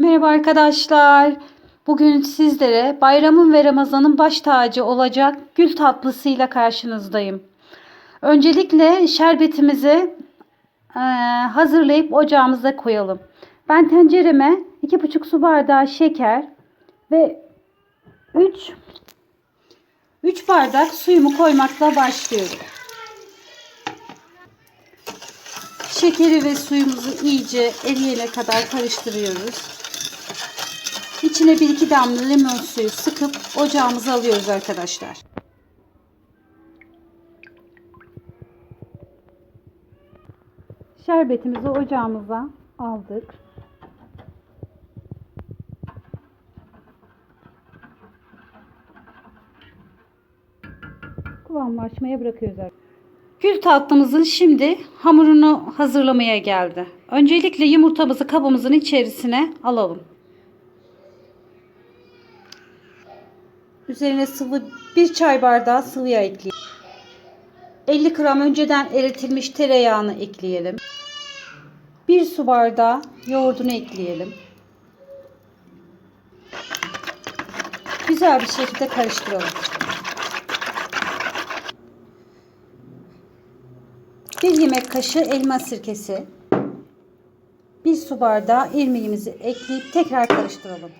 Merhaba arkadaşlar. Bugün sizlere bayramın ve Ramazan'ın baş tacı olacak gül tatlısıyla karşınızdayım. Öncelikle şerbetimizi eee, hazırlayıp ocağımıza koyalım. Ben tencereme 2,5 su bardağı şeker ve 3 3 bardak suyumu koymakla başlıyorum. Şekeri ve suyumuzu iyice eriyene kadar karıştırıyoruz. İçine 1-2 damla limon suyu sıkıp ocağımıza alıyoruz arkadaşlar. Şerbetimizi ocağımıza aldık. Kıvamlaşmaya bırakıyoruz. Gül tatlımızın şimdi hamurunu hazırlamaya geldi. Öncelikle yumurtamızı kabımızın içerisine alalım. Üzerine sıvı bir çay bardağı sıvı yağ ekleyelim. 50 gram önceden eritilmiş tereyağını ekleyelim. 1 su bardağı yoğurdunu ekleyelim. Güzel bir şekilde karıştıralım. 1 yemek kaşığı elma sirkesi. 1 su bardağı irmiğimizi ekleyip tekrar karıştıralım.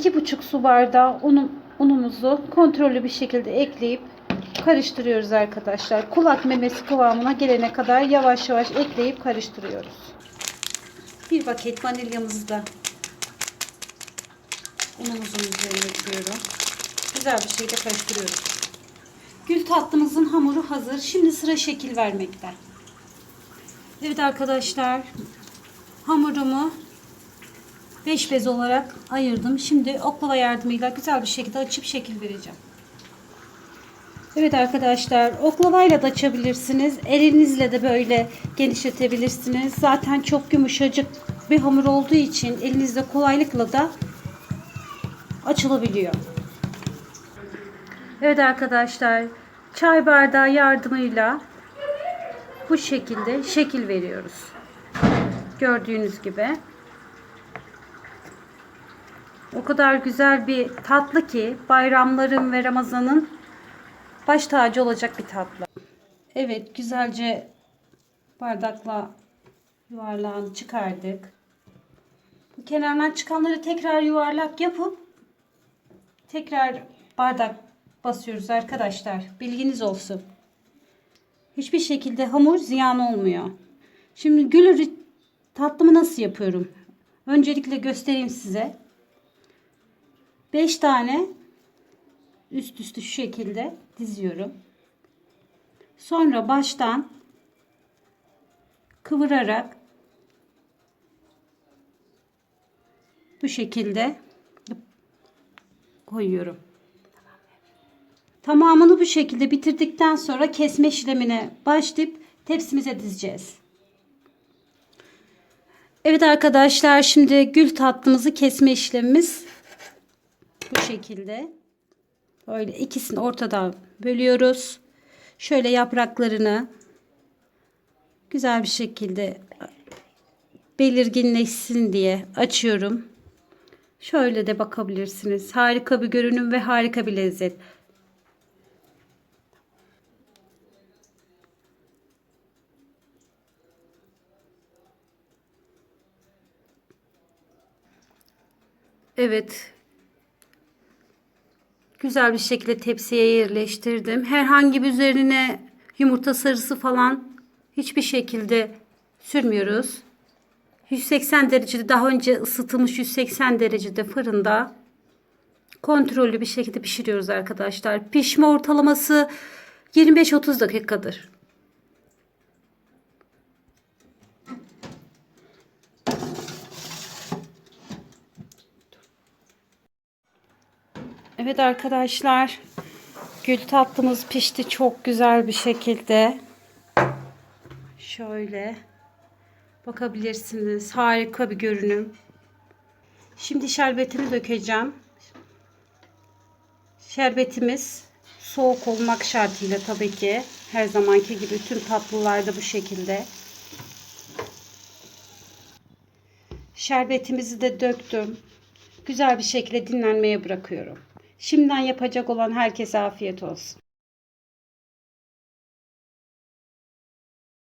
2,5 su bardağı unum, unumuzu kontrollü bir şekilde ekleyip karıştırıyoruz arkadaşlar. Kulak memesi kıvamına gelene kadar yavaş yavaş ekleyip karıştırıyoruz. Bir paket vanilyamızı da unumuzun üzerine ekliyorum. Güzel bir şekilde karıştırıyoruz. Gül tatlımızın hamuru hazır. Şimdi sıra şekil vermekte. Evet arkadaşlar. Hamurumu 5 bez olarak ayırdım. Şimdi oklava yardımıyla güzel bir şekilde açıp şekil vereceğim. Evet arkadaşlar oklavayla da açabilirsiniz. Elinizle de böyle genişletebilirsiniz. Zaten çok yumuşacık bir hamur olduğu için elinizde kolaylıkla da açılabiliyor. Evet arkadaşlar çay bardağı yardımıyla bu şekilde şekil veriyoruz. Gördüğünüz gibi. O kadar güzel bir tatlı ki bayramların ve Ramazan'ın baş tacı olacak bir tatlı. Evet güzelce bardakla yuvarlağını çıkardık. Bu kenardan çıkanları tekrar yuvarlak yapıp tekrar bardak basıyoruz arkadaşlar. Bilginiz olsun. Hiçbir şekilde hamur ziyan olmuyor. Şimdi gül tatlımı nasıl yapıyorum? Öncelikle göstereyim size. 5 tane üst üste şu şekilde diziyorum. Sonra baştan kıvırarak bu şekilde koyuyorum. Tamamını bu şekilde bitirdikten sonra kesme işlemine başlayıp tepsimize dizeceğiz. Evet arkadaşlar şimdi gül tatlımızı kesme işlemimiz bu şekilde. Böyle ikisini ortadan bölüyoruz. Şöyle yapraklarını güzel bir şekilde belirginleşsin diye açıyorum. Şöyle de bakabilirsiniz. Harika bir görünüm ve harika bir lezzet. Evet. Güzel bir şekilde tepsiye yerleştirdim. Herhangi bir üzerine yumurta sarısı falan hiçbir şekilde sürmüyoruz. 180 derecede daha önce ısıtılmış 180 derecede fırında kontrollü bir şekilde pişiriyoruz arkadaşlar. Pişme ortalaması 25-30 dakikadır. Evet arkadaşlar. Gül tatlımız pişti çok güzel bir şekilde. Şöyle bakabilirsiniz. Harika bir görünüm. Şimdi şerbetimi dökeceğim. Şerbetimiz soğuk olmak şartıyla tabii ki. Her zamanki gibi tüm tatlılarda bu şekilde. Şerbetimizi de döktüm. Güzel bir şekilde dinlenmeye bırakıyorum. Şimdiden yapacak olan herkese afiyet olsun.